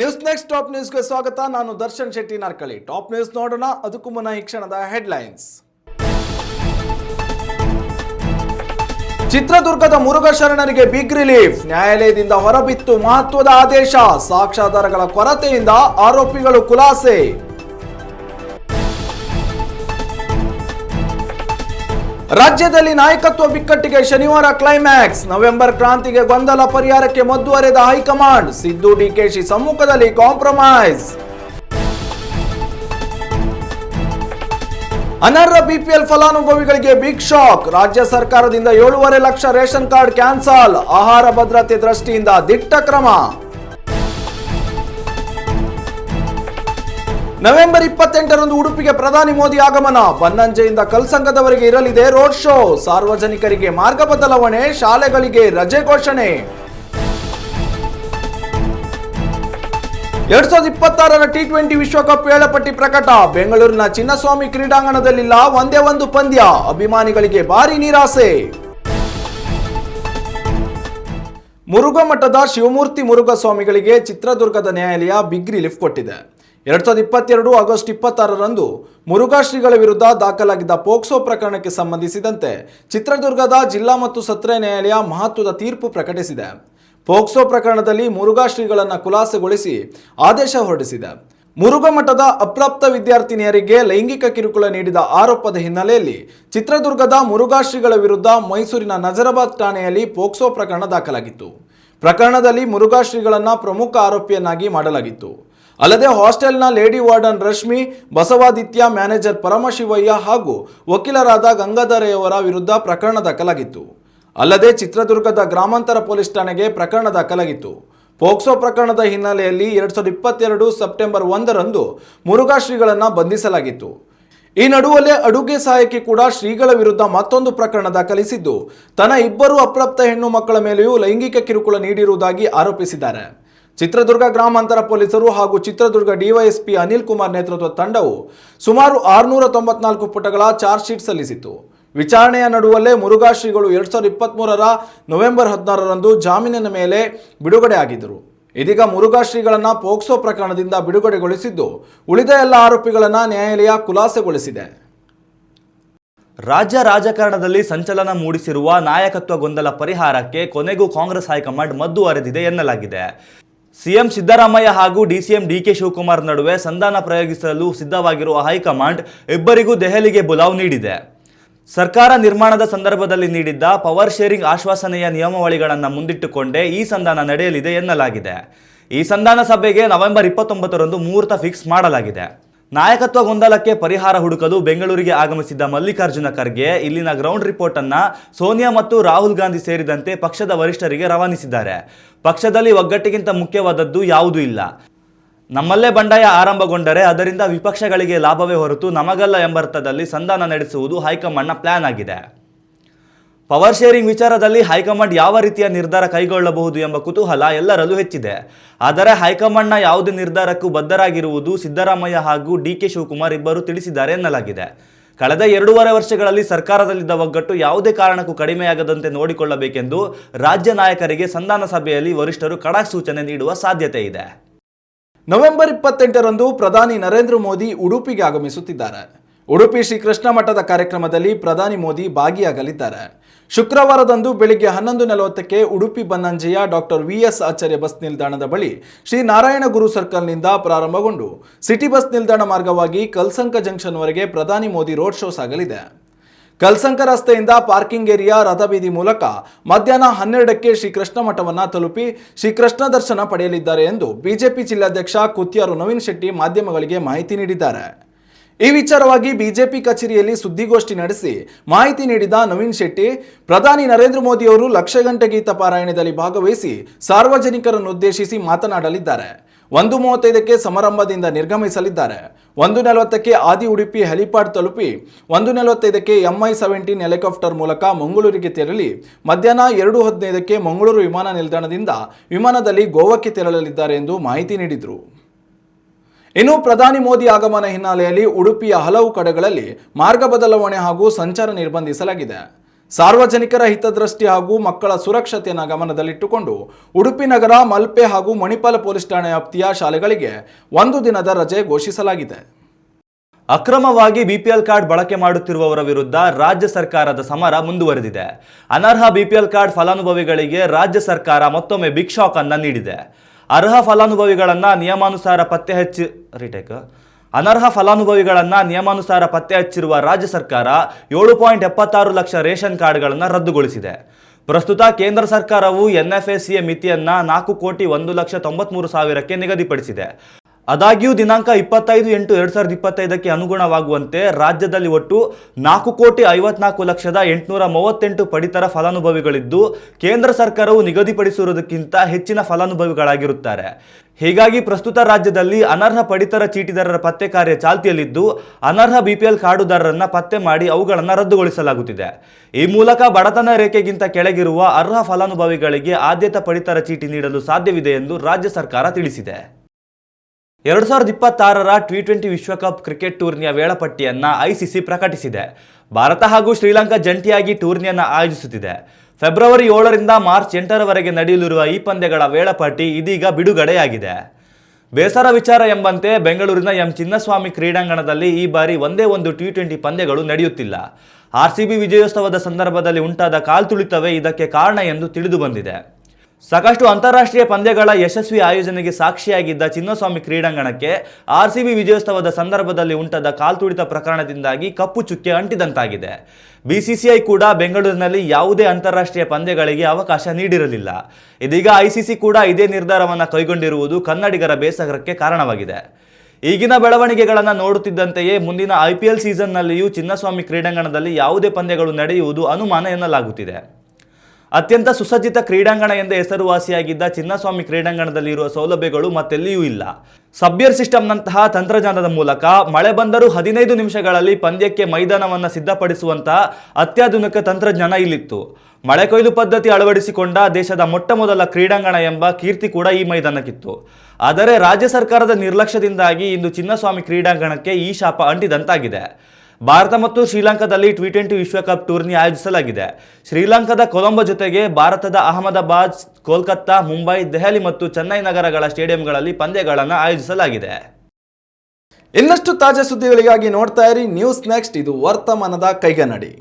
News next top ನ್ಯೂಸ್ಗೆ ಸ್ವಾಗತ. ನಾನು ದರ್ಶನ್ ಶೆಟ್ಟಿ ನಾರ್ಕಳಿ. ಟಾಪ್ ನ್ಯೂಸ್ ನೋಡೋಣ. ಅದಕ್ಕೂ ಮುನ್ನ ಈ ಕ್ಷಣದ ಹೆಡ್ಲೈನ್ಸ್ ಚಿತ್ರದುರ್ಗದ ಮುರುಘಾ ಶರಣರಿಗೆ ಬಿಗ್ ರಿಲೀಫ್ ನ್ಯಾಯಾಲಯದಿಂದ ಹೊರಬಿತ್ತು ಮಹತ್ವದ ಆದೇಶ. ಸಾಕ್ಷ್ಯಾಧಾರಗಳ ಕೊರತೆಯಿಂದ ಆರೋಪಿಗಳು ಖುಲಾಸೆ. ರಾಜ್ಯದಲ್ಲಿ ನಾಯಕತ್ವ ಬಿಕ್ಕಟ್ಟಿಗೆ ಶನಿವಾರ ಕ್ಲೈಮ್ಯಾಕ್ಸ್ ನವೆಂಬರ್ ಕ್ರಾಂತಿಗೆ ಗೊಂದಲ ಪರಿಹಾರಕ್ಕೆ ಮದ್ದುವರೆದ ಹೈಕಮಾಂಡ್. ಸಿದ್ದು ಡಿಕೆಶಿ ಸಮ್ಮುಖದಲ್ಲಿ ಕಾಂಪ್ರಮೈಸ್ ಅನರ್ಹ ಬಿಪಿಎಲ್ ಫಲಾನುಭವಿಗಳಿಗೆ ಬಿಗ್ ಶಾಕ್ ರಾಜ್ಯ ಸರ್ಕಾರದಿಂದ ಏಳೂವರೆ ಲಕ್ಷ ರೇಷನ್ ಕಾರ್ಡ್ ಕ್ಯಾನ್ಸಲ್. ಆಹಾರ ಭದ್ರತೆ ದೃಷ್ಟಿಯಿಂದ ದಿಟ್ಟ ಕ್ರಮ. ನವೆಂಬರ್ ಇಪ್ಪತ್ತೆಂಟರಂದು ಉಡುಪಿಗೆ ಪ್ರಧಾನಿ ಮೋದಿ ಆಗಮನ. ಬನ್ನಂಜೆಯಿಂದ ಕಲ್ಸಂಗದವರೆಗೆ ಇರಲಿದೆ ರೋಡ್ ಶೋ. ಸಾರ್ವಜನಿಕರಿಗೆ ಮಾರ್ಗ ಬದಲಾವಣೆ, ಶಾಲೆಗಳಿಗೆ ರಜೆ ಘೋಷಣೆ. ಎರಡ್ ಸಾವಿರದ ಇಪ್ಪತ್ತಾರರ ಟಿ ಟ್ವೆಂಟಿ ವಿಶ್ವಕಪ್ ವೇಳಾಪಟ್ಟಿ ಪ್ರಕಟ. ಬೆಂಗಳೂರಿನ ಚಿನ್ನಸ್ವಾಮಿ ಕ್ರೀಡಾಂಗಣದಲ್ಲಿಲ್ಲ ಒಂದೇ ಒಂದು ಪಂದ್ಯ. ಅಭಿಮಾನಿಗಳಿಗೆ ಭಾರಿ ನಿರಾಸೆ. ಮುರುಘಾ ಮಠದ ಶಿವಮೂರ್ತಿ ಮುರುಘಾ ಸ್ವಾಮಿಗಳಿಗೆ ಚಿತ್ರದುರ್ಗದ ನ್ಯಾಯಾಲಯ ಬಿಗ್ ರಿಲೀಫ್ ಕೊಟ್ಟಿದೆ. ಎರಡ್ ಸಾವಿರದ ಇಪ್ಪತ್ತೆರಡು ಆಗಸ್ಟ್ ಇಪ್ಪತ್ತಾರರಂದು ಮುರುಘಾಶ್ರೀಗಳ ವಿರುದ್ಧ ದಾಖಲಾಗಿದ್ದ ಪೋಕ್ಸೋ ಪ್ರಕರಣಕ್ಕೆ ಸಂಬಂಧಿಸಿದಂತೆ ಚಿತ್ರದುರ್ಗದ ಜಿಲ್ಲಾ ಮತ್ತು ಸತ್ರ ನ್ಯಾಯಾಲಯ ಮಹತ್ವದ ತೀರ್ಪು ಪ್ರಕಟಿಸಿದೆ. ಪೋಕ್ಸೋ ಪ್ರಕರಣದಲ್ಲಿ ಮುರುಘಾಶ್ರೀಗಳನ್ನು ಖುಲಾಸೆಗೊಳಿಸಿ ಆದೇಶ ಹೊರಡಿಸಿದೆ. ಮುರುಘಾ ಮಠದ ಅಪ್ರಾಪ್ತ ವಿದ್ಯಾರ್ಥಿನಿಯರಿಗೆ ಲೈಂಗಿಕ ಕಿರುಕುಳ ನೀಡಿದ ಆರೋಪದ ಹಿನ್ನೆಲೆಯಲ್ಲಿ ಚಿತ್ರದುರ್ಗದ ಮುರುಘಾಶ್ರೀಗಳ ವಿರುದ್ಧ ಮೈಸೂರಿನ ನಜರಾಬಾದ್ ಠಾಣೆಯಲ್ಲಿ ಪೋಕ್ಸೋ ಪ್ರಕರಣ ದಾಖಲಾಗಿತ್ತು. ಪ್ರಕರಣದಲ್ಲಿ ಮುರುಘಾಶ್ರೀಗಳನ್ನು ಪ್ರಮುಖ ಆರೋಪಿಯನ್ನಾಗಿ ಮಾಡಲಾಗಿತ್ತು. ಅಲ್ಲದೆ ಹಾಸ್ಟೆಲ್ನ lady warden Rashmi, Basavaditya manager Paramashivaiah ಹಾಗೂ ವಕೀಲರಾದ ಗಂಗಾಧರೆಯವರ ವಿರುದ್ಧ ಪ್ರಕರಣ ದಾಖಲಾಗಿತ್ತು. ಅಲ್ಲದೆ ಚಿತ್ರದುರ್ಗದ ಗ್ರಾಮಾಂತರ ಪೊಲೀಸ್ ಠಾಣೆಗೆ ಪ್ರಕರಣ ದಾಖಲಾಗಿತ್ತು. ಪೋಕ್ಸೋ ಪ್ರಕರಣದ ಹಿನ್ನೆಲೆಯಲ್ಲಿ ಎರಡ್ ಸಾವಿರದ ಇಪ್ಪತ್ತೆರಡು ಸೆಪ್ಟೆಂಬರ್ ಒಂದರಂದು ಮುರುಘಾ ಶ್ರೀಗಳನ್ನು ಬಂಧಿಸಲಾಗಿತ್ತು. ಈ ನಡುವಲ್ಲೇ ಅಡುಗೆ ಸಹಾಯಕಿ ಕೂಡ ಶ್ರೀಗಳ ವಿರುದ್ಧ ಮತ್ತೊಂದು ಪ್ರಕರಣ ದಾಖಲಿಸಿದ್ದು, ತನ್ನ ಇಬ್ಬರು ಅಪ್ರಾಪ್ತ ಹೆಣ್ಣು ಮಕ್ಕಳ ಮೇಲೆಯೂ ಲೈಂಗಿಕ ಕಿರುಕುಳ ನೀಡಿರುವುದಾಗಿ ಆರೋಪಿಸಿದ್ದಾರೆ. ಚಿತ್ರದುರ್ಗ ಗ್ರಾಮಾಂತರ ಪೊಲೀಸರು ಹಾಗೂ ಚಿತ್ರದುರ್ಗ ಡಿವೈಎಸ್ಪಿ ಅನಿಲ್ ಕುಮಾರ್ ನೇತೃತ್ವದ ತಂಡವು ಸುಮಾರು ಆರುನೂರ ತೊಂಬತ್ನಾಲ್ಕು ಪುಟಗಳ ಚಾರ್ಜ್ ಶೀಟ್ ಸಲ್ಲಿಸಿತು ವಿಚಾರಣೆಯ ನಡುವಲ್ಲೇ ಮುರುಘಾ ಶ್ರೀಗಳು ಎರಡ್ ಸಾವಿರದ ಇಪ್ಪತ್ತ್ಮೂರರ ನವೆಂಬರ್ ಹದಿನಾರರಂದು ಜಾಮೀನಿನ ಮೇಲೆ ಬಿಡುಗಡೆ ಆಗಿದ್ದರು. ಇದೀಗ ಮುರುಘಾ ಶ್ರೀಗಳನ್ನ ಪೋಕ್ಸೋ ಪ್ರಕರಣದಿಂದ ಬಿಡುಗಡೆಗೊಳಿಸಿದ್ದು, ಉಳಿದ ಎಲ್ಲ ಆರೋಪಿಗಳನ್ನು ನ್ಯಾಯಾಲಯ ಖುಲಾಸೆಗೊಳಿಸಿದೆ. ರಾಜ್ಯ ರಾಜಕಾರಣದಲ್ಲಿ ಸಂಚಲನ ಮೂಡಿಸಿರುವ ನಾಯಕತ್ವ ಗೊಂದಲ ಪರಿಹಾರಕ್ಕೆ ಕೊನೆಗೂ ಕಾಂಗ್ರೆಸ್ ಹೈಕಮಾಂಡ್ ಮದ್ದು ಅರೆದಿದೆ ಎನ್ನಲಾಗಿದೆ. ಸಿಎಂ ಸಿದ್ದರಾಮಯ್ಯ ಹಾಗೂ ಡಿಸಿಎಂ ಡಿಕೆ ಶಿವಕುಮಾರ್ ನಡುವೆ ಸಂಧಾನ ಪ್ರಯೋಗಿಸಲು ಸಿದ್ಧವಾಗಿರುವ ಹೈಕಮಾಂಡ್ ಇಬ್ಬರಿಗೂ ದೆಹಲಿಗೆ ಬುಲಾವ್ ನೀಡಿದೆ. ಸರ್ಕಾರ ನಿರ್ಮಾಣದ ಸಂದರ್ಭದಲ್ಲಿ ನೀಡಿದ್ದ ಪವರ್ ಶೇರಿಂಗ್ ಆಶ್ವಾಸನೆಯ ನಿಯಮಾವಳಿಗಳನ್ನು ಮುಂದಿಟ್ಟುಕೊಂಡೇ ಈ ಸಂಧಾನ ನಡೆಯಲಿದೆ ಎನ್ನಲಾಗಿದೆ. ಈ ಸಂಧಾನ ಸಭೆಗೆ ನವೆಂಬರ್ ಇಪ್ಪತ್ತೊಂಬತ್ತರಂದು ಮುಹೂರ್ತ ಫಿಕ್ಸ್ ಮಾಡಲಾಗಿದೆ. ನಾಯಕತ್ವ ಗೊಂದಲಕ್ಕೆ ಪರಿಹಾರ ಹುಡುಕಲು ಬೆಂಗಳೂರಿಗೆ ಆಗಮಿಸಿದ್ದ ಮಲ್ಲಿಕಾರ್ಜುನ ಖರ್ಗೆ ಇಲ್ಲಿನ ಗ್ರೌಂಡ್ ರಿಪೋರ್ಟ್ ಅನ್ನ ಸೋನಿಯಾ ಮತ್ತು ರಾಹುಲ್ ಗಾಂಧಿ ಸೇರಿದಂತೆ ಪಕ್ಷದ ವರಿಷ್ಠರಿಗೆ ರವಾನಿಸಿದ್ದಾರೆ. ಪಕ್ಷದಲ್ಲಿ ಒಗ್ಗಟ್ಟಿಗಿಂತ ಮುಖ್ಯವಾದದ್ದು ಯಾವುದೂ ಇಲ್ಲ. ನಮ್ಮಲ್ಲೇ ಬಂಡಾಯ ಆರಂಭಗೊಂಡರೆ ಅದರಿಂದ ವಿಪಕ್ಷಗಳಿಗೆ ಲಾಭವೇ ಹೊರತು ನಮಗಲ್ಲ ಎಂಬರ್ಥದಲ್ಲಿ ಸಂಧಾನ ನಡೆಸುವುದು ಹೈಕಮಾಂಡ್ನ ಪ್ಲಾನ್ ಆಗಿದೆ. ಪವರ್ ಶೇರಿಂಗ್ ವಿಚಾರದಲ್ಲಿ ಹೈಕಮಾಂಡ್ ಯಾವ ರೀತಿಯ ನಿರ್ಧಾರ ಕೈಗೊಳ್ಳಬಹುದು ಎಂಬ ಕುತೂಹಲ ಎಲ್ಲರಲ್ಲೂ ಹೆಚ್ಚಿದೆ. ಆದರೆ ಹೈಕಮಾಂಡ್ನ ಯಾವುದೇ ನಿರ್ಧಾರಕ್ಕೂ ಬದ್ಧರಾಗಿರುವುದು ಸಿದ್ದರಾಮಯ್ಯ ಹಾಗೂ ಡಿ ಕೆ ಶಿವಕುಮಾರ್ ಇಬ್ಬರು ತಿಳಿಸಿದ್ದಾರೆ ಎನ್ನಲಾಗಿದೆ. ಕಳೆದ ಎರಡೂವರೆ ವರ್ಷಗಳಲ್ಲಿ ಸರ್ಕಾರದಲ್ಲಿದ್ದ ಒಗ್ಗಟ್ಟು ಯಾವುದೇ ಕಾರಣಕ್ಕೂ ಕಡಿಮೆಯಾಗದಂತೆ ನೋಡಿಕೊಳ್ಳಬೇಕೆಂದು ರಾಜ್ಯ ನಾಯಕರಿಗೆ ಸಂಧಾನ ಸಭೆಯಲ್ಲಿ ವರಿಷ್ಠರು ಕಡಾಕ್ ಸೂಚನೆ ನೀಡುವ ಸಾಧ್ಯತೆ ಇದೆ. ನವೆಂಬರ್ ಇಪ್ಪತ್ತೆಂಟರಂದು ಪ್ರಧಾನಿ ನರೇಂದ್ರ ಮೋದಿ ಉಡುಪಿಗೆ ಆಗಮಿಸುತ್ತಿದ್ದಾರೆ. ಉಡುಪಿ ಶ್ರೀಕೃಷ್ಣ ಮಠದ ಕಾರ್ಯಕ್ರಮದಲ್ಲಿ ಪ್ರಧಾನಿ ಮೋದಿ ಭಾಗಿಯಾಗಲಿದ್ದಾರೆ. ಶುಕ್ರವಾರದಂದು ಬೆಳಿಗ್ಗೆ ಹನ್ನೊಂದು ನಲವತ್ತಕ್ಕೆ Udupi ಬನ್ನಂಜೆಯ doctor V S Acharya bus ನಿಲ್ದಾಣದ ಬಳಿ ಶ್ರೀ ನಾರಾಯಣ ಗುರು ಸರ್ಕಲ್ನಿಂದ ಪ್ರಾರಂಭಗೊಂಡು ಸಿಟಿ ಬಸ್ ನಿಲ್ದಾಣ ಮಾರ್ಗವಾಗಿ ಕಲ್ಸಂಕ ಜಂಕ್ಷನ್ವರೆಗೆ ಪ್ರಧಾನಿ ಮೋದಿ ರೋಡ್ ಶೋ ಸಾಗಲಿದೆ. ಕಲ್ಸಂಕ ರಸ್ತೆಯಿಂದ ಪಾರ್ಕಿಂಗ್ ಏರಿಯಾ ರಥಬೀದಿ ಮೂಲಕ ಮಧ್ಯಾಹ್ನ ಹನ್ನೆರಡಕ್ಕೆ ಶ್ರೀಕೃಷ್ಣ ಮಠವನ್ನು ತಲುಪಿ ಶ್ರೀಕೃಷ್ಣ ದರ್ಶನ ಪಡೆಯಲಿದ್ದಾರೆ ಎಂದು ಬಿಜೆಪಿ ಜಿಲ್ಲಾಧ್ಯಕ್ಷ ಕುತ್ಯಾರು ನವೀನ್ ಶೆಟ್ಟಿ ಮಾಧ್ಯಮಗಳಿಗೆ ಮಾಹಿತಿ ನೀಡಿದ್ದಾರೆ. ಈ ವಿಚಾರವಾಗಿ ಬಿಜೆಪಿ ಕಚೇರಿಯಲ್ಲಿ ಸುದ್ದಿಗೋಷ್ಠಿ ನಡೆಸಿ ಮಾಹಿತಿ ನೀಡಿದ ನವೀನ್ ಶೆಟ್ಟಿ, ಪ್ರಧಾನಿ ನರೇಂದ್ರ ಮೋದಿ ಅವರು ಲಕ್ಷ ಗಂಟೆ ಗೀತ ಪಾರಾಯಣದಲ್ಲಿ ಭಾಗವಹಿಸಿ ಸಾರ್ವಜನಿಕರನ್ನುದ್ದೇಶಿಸಿ ಮಾತನಾಡಲಿದ್ದಾರೆ. ಒಂದು ಮೂವತ್ತೈದಕ್ಕೆ ಸಮಾರಂಭದಿಂದ ನಿರ್ಗಮಿಸಲಿದ್ದಾರೆ. ಒಂದು ನಲವತ್ತಕ್ಕೆ ಆದಿ ಉಡುಪಿ ಹೆಲಿಪ್ಯಾಡ್ ತಲುಪಿ, ಒಂದು ನಲವತ್ತೈದಕ್ಕೆ ಎಂಐ ಸೆವೆಂಟೀನ್ ಹೆಲಿಕಾಪ್ಟರ್ ಮೂಲಕ ಮಂಗಳೂರಿಗೆ ತೆರಳಿ, ಮಧ್ಯಾಹ್ನ ಎರಡು ಹದಿನೈದಕ್ಕೆ ಮಂಗಳೂರು ವಿಮಾನ ನಿಲ್ದಾಣದಿಂದ ವಿಮಾನದಲ್ಲಿ ಗೋವಾಕ್ಕೆ ತೆರಳಲಿದ್ದಾರೆ ಎಂದು ಮಾಹಿತಿ ನೀಡಿದರು. ಇನ್ನು ಪ್ರಧಾನಿ ಮೋದಿ ಆಗಮನ ಹಿನ್ನೆಲೆಯಲ್ಲಿ ಉಡುಪಿಯ ಹಲವು ಕಡೆಗಳಲ್ಲಿ ಮಾರ್ಗ ಬದಲಾವಣೆ ಹಾಗೂ ಸಂಚಾರ ನಿರ್ಬಂಧಿಸಲಾಗಿದೆ. ಸಾರ್ವಜನಿಕರ ಹಿತದೃಷ್ಟಿ ಹಾಗೂ ಮಕ್ಕಳ ಸುರಕ್ಷತೆಯನ್ನು ಗಮನದಲ್ಲಿಟ್ಟುಕೊಂಡು ಉಡುಪಿ ನಗರ, ಮಲ್ಪೆ ಹಾಗೂ ಮಣಿಪಾಲ ಪೊಲೀಸ್ ಠಾಣೆ ವ್ಯಾಪ್ತಿಯ ಶಾಲೆಗಳಿಗೆ ಒಂದು ದಿನದ ರಜೆ ಘೋಷಿಸಲಾಗಿದೆ. ಅಕ್ರಮವಾಗಿ ಬಿಪಿಎಲ್ ಕಾರ್ಡ್ ಬಳಕೆ ಮಾಡುತ್ತಿರುವವರ ವಿರುದ್ಧ ರಾಜ್ಯ ಸರ್ಕಾರದ ಸಮರ ಮುಂದುವರೆದಿದೆ. ಅನರ್ಹ ಬಿಪಿಎಲ್ ಕಾರ್ಡ್ ಫಲಾನುಭವಿಗಳಿಗೆ ರಾಜ್ಯ ಸರ್ಕಾರ ಮತ್ತೊಮ್ಮೆ ಬಿಗ್ ಶಾಕ್ ಅನ್ನ ನೀಡಿದೆ. ಅರ್ಹ ಫಲಾನುಭವಿಗಳನ್ನು ನಿಯಮಾನುಸಾರ ಪತ್ತೆ ಹಚ್ಚಿ ರಿಟೇಕ್ ಅನರ್ಹ ಫಲಾನುಭವಿಗಳನ್ನು ನಿಯಮಾನುಸಾರ ಪತ್ತೆ ಹಚ್ಚಿರುವ ರಾಜ್ಯ ಸರ್ಕಾರ ಏಳು ಪಾಯಿಂಟ್ ಎಪ್ಪತ್ತಾರು ಲಕ್ಷ ರೇಷನ್ ಕಾರ್ಡ್ಗಳನ್ನು ರದ್ದುಗೊಳಿಸಿದೆ. ಪ್ರಸ್ತುತ ಕೇಂದ್ರ ಸರ್ಕಾರವು ಎನ್ಎಫ್ಎಸಿಯ ಮಿತಿಯನ್ನು ನಾಲ್ಕು ಕೋಟಿ ಒಂದು ಲಕ್ಷ ತೊಂಬತ್ಮೂರು ಸಾವಿರಕ್ಕೆ ನಿಗದಿಪಡಿಸಿದೆ. ಆದಾಗ್ಯೂ ದಿನಾಂಕ ಇಪ್ಪತ್ತೈದು ಎಂಟು ಎರಡು ಸಾವಿರದ ಇಪ್ಪತ್ತೈದಕ್ಕೆ ಅನುಗುಣವಾಗುವಂತೆ ರಾಜ್ಯದಲ್ಲಿ ಒಟ್ಟು ನಾಲ್ಕು ಕೋಟಿ ಐವತ್ನಾಲ್ಕು ಲಕ್ಷದ ಎಂಟುನೂರ ಮೂವತ್ತೆಂಟು ಪಡಿತರ ಫಲಾನುಭವಿಗಳಿದ್ದು, ಕೇಂದ್ರ ಸರ್ಕಾರವು ನಿಗದಿಪಡಿಸಿರುವುದಕ್ಕಿಂತ ಹೆಚ್ಚಿನ ಫಲಾನುಭವಿಗಳಾಗಿರುತ್ತಾರೆ. ಹೀಗಾಗಿ ಪ್ರಸ್ತುತ ರಾಜ್ಯದಲ್ಲಿ ಅನರ್ಹ ಪಡಿತರ ಚೀಟಿದಾರರ ಪತ್ತೆ ಕಾರ್ಯ ಚಾಲ್ತಿಯಲ್ಲಿದ್ದು, ಅನರ್ಹ ಬಿಪಿಎಲ್ ಕಾರ್ಡುದಾರರನ್ನ ಪತ್ತೆ ಮಾಡಿ ಅವುಗಳನ್ನು ರದ್ದುಗೊಳಿಸಲಾಗುತ್ತಿದೆ. ಈ ಮೂಲಕ ಬಡತನ ರೇಖೆಗಿಂತ ಕೆಳಗಿರುವ ಅರ್ಹ ಫಲಾನುಭವಿಗಳಿಗೆ ಆದ್ಯತಾ ಪಡಿತರ ಚೀಟಿ ನೀಡಲು ಸಾಧ್ಯವಿದೆ ಎಂದು ರಾಜ್ಯ ಸರ್ಕಾರ ತಿಳಿಸಿದೆ. ಎರಡು ಸಾವಿರದ ಇಪ್ಪತ್ತಾರರ ಟಿ ಟ್ವೆಂಟಿ ವಿಶ್ವಕಪ್ ಕ್ರಿಕೆಟ್ ಟೂರ್ನಿಯ ವೇಳಾಪಟ್ಟಿಯನ್ನು ಐಸಿಸಿ ಪ್ರಕಟಿಸಿದೆ. ಭಾರತ ಹಾಗೂ ಶ್ರೀಲಂಕಾ ಜಂಟಿಯಾಗಿ ಟೂರ್ನಿಯನ್ನು ಆಯೋಜಿಸುತ್ತಿದೆ. ಫೆಬ್ರವರಿ ಏಳರಿಂದ ಮಾರ್ಚ್ ಎಂಟರವರೆಗೆ ನಡೆಯಲಿರುವ ಈ ಪಂದ್ಯಗಳ ವೇಳಾಪಟ್ಟಿ ಇದೀಗ ಬಿಡುಗಡೆಯಾಗಿದೆ. ಬೇಸರ ವಿಚಾರ ಎಂಬಂತೆ ಬೆಂಗಳೂರಿನ ಎಂ ಚಿನ್ನಸ್ವಾಮಿ ಕ್ರೀಡಾಂಗಣದಲ್ಲಿ ಈ ಬಾರಿ ಒಂದೇ ಒಂದು ಟಿ ಟ್ವೆಂಟಿ ಪಂದ್ಯಗಳು ನಡೆಯುತ್ತಿಲ್ಲ. ಆರ್ಸಿಬಿ ವಿಜಯೋತ್ಸವದ ಸಂದರ್ಭದಲ್ಲಿ ಉಂಟಾದ ಕಾಲ್ತುಳಿತವೇ ಇದಕ್ಕೆ ಕಾರಣ ಎಂದು ತಿಳಿದು ಬಂದಿದೆ. ಸಾಕಷ್ಟು ಅಂತಾರಾಷ್ಟ್ರೀಯ ಪಂದ್ಯಗಳ ಯಶಸ್ವಿ ಆಯೋಜನೆಗೆ ಸಾಕ್ಷಿಯಾಗಿದ್ದ ಚಿನ್ನಸ್ವಾಮಿ ಕ್ರೀಡಾಂಗಣಕ್ಕೆ ಆರ್ಸಿಬಿ ವಿಜಯೋತ್ಸವದ ಸಂದರ್ಭದಲ್ಲಿ ಉಂಟಾದ ಕಾಲ್ತುಳಿತ ಪ್ರಕರಣದಿಂದಾಗಿ ಕಪ್ಪು ಚುಕ್ಕೆ ಅಂಟಿದಂತಾಗಿದೆ. ಬಿಸಿಸಿಐ ಕೂಡ ಬೆಂಗಳೂರಿನಲ್ಲಿ ಯಾವುದೇ ಅಂತಾರಾಷ್ಟ್ರೀಯ ಪಂದ್ಯಗಳಿಗೆ ಅವಕಾಶ ನೀಡಿರಲಿಲ್ಲ. ಇದೀಗ ಐಸಿಸಿ ಕೂಡ ಇದೇ ನಿರ್ಧಾರವನ್ನು ಕೈಗೊಂಡಿರುವುದು ಕನ್ನಡಿಗರ ಬೇಸರಕ್ಕೆ ಕಾರಣವಾಗಿದೆ. ಈಗಿನ ಬೆಳವಣಿಗೆಗಳನ್ನು ನೋಡುತ್ತಿದ್ದಂತೆಯೇ ಮುಂದಿನ ಐ ಪಿ ಎಲ್ ಸೀಸನ್ನಲ್ಲಿಯೂ ಚಿನ್ನಸ್ವಾಮಿ ಕ್ರೀಡಾಂಗಣದಲ್ಲಿ ಯಾವುದೇ ಪಂದ್ಯಗಳು ನಡೆಯುವುದು ಅನುಮಾನ ಎನ್ನಲಾಗುತ್ತಿದೆ. ಅತ್ಯಂತ ಸುಸಜ್ಜಿತ ಕ್ರೀಡಾಂಗಣ ಎಂದೇ ಹೆಸರುವಾಸಿಯಾಗಿದ್ದ ಚಿನ್ನಸ್ವಾಮಿ ಕ್ರೀಡಾಂಗಣದಲ್ಲಿ ಇರುವ ಸೌಲಭ್ಯಗಳು ಮತ್ತೆಲ್ಲಿಯೂ ಇಲ್ಲ. ಸಬ್ಯರ್ ಸಿಸ್ಟಮ್ನಂತಹ ತಂತ್ರಜ್ಞಾನದ ಮೂಲಕ ಮಳೆ ಬಂದರೂ ಹದಿನೈದು ನಿಮಿಷಗಳಲ್ಲಿ ಪಂದ್ಯಕ್ಕೆ ಮೈದಾನವನ್ನು ಸಿದ್ಧಪಡಿಸುವಂತಹ ಅತ್ಯಾಧುನಿಕ ತಂತ್ರಜ್ಞಾನ ಇಲ್ಲಿತ್ತು. ಮಳೆ ಕೊಯ್ಲು ಪದ್ಧತಿ ಅಳವಡಿಸಿಕೊಂಡ ದೇಶದ ಮೊಟ್ಟ ಮೊದಲ ಕ್ರೀಡಾಂಗಣ ಎಂಬ ಕೀರ್ತಿ ಕೂಡ ಈ ಮೈದಾನಕ್ಕಿತ್ತು. ಆದರೆ ರಾಜ್ಯ ಸರ್ಕಾರದ ನಿರ್ಲಕ್ಷ್ಯದಿಂದಾಗಿ ಇಂದು ಚಿನ್ನಸ್ವಾಮಿ ಕ್ರೀಡಾಂಗಣಕ್ಕೆ ಈ ಶಾಪ ಅಂಟಿದಂತಾಗಿದೆ. ಭಾರತ ಮತ್ತು ಶ್ರೀಲಂಕಾದಲ್ಲಿ ಟಿ ಟ್ವೆಂಟಿ ವಿಶ್ವಕಪ್ ಟೂರ್ನಿ ಆಯೋಜಿಸಲಾಗಿದೆ. ಶ್ರೀಲಂಕಾದ ಕೊಲಂಬೋ ಜೊತೆಗೆ ಭಾರತದ ಅಹಮದಾಬಾದ್, ಕೋಲ್ಕತ್ತಾ, ಮುಂಬೈ, ದೆಹಲಿ ಮತ್ತು ಚೆನ್ನೈ ನಗರಗಳ ಸ್ಟೇಡಿಯಂಗಳಲ್ಲಿ ಪಂದ್ಯಗಳನ್ನು ಆಯೋಜಿಸಲಾಗಿದೆ. ಇನ್ನಷ್ಟು ತಾಜಾ ಸುದ್ದಿಗಳಿಗಾಗಿ ನೋಡ್ತಾ ಇರಿ. ನ್ಯೂಸ್ ನೆಕ್ಸ್ಟ್ ಇದು ವರ್ತಮಾನದ ಕೈಗನ್ನಡಿ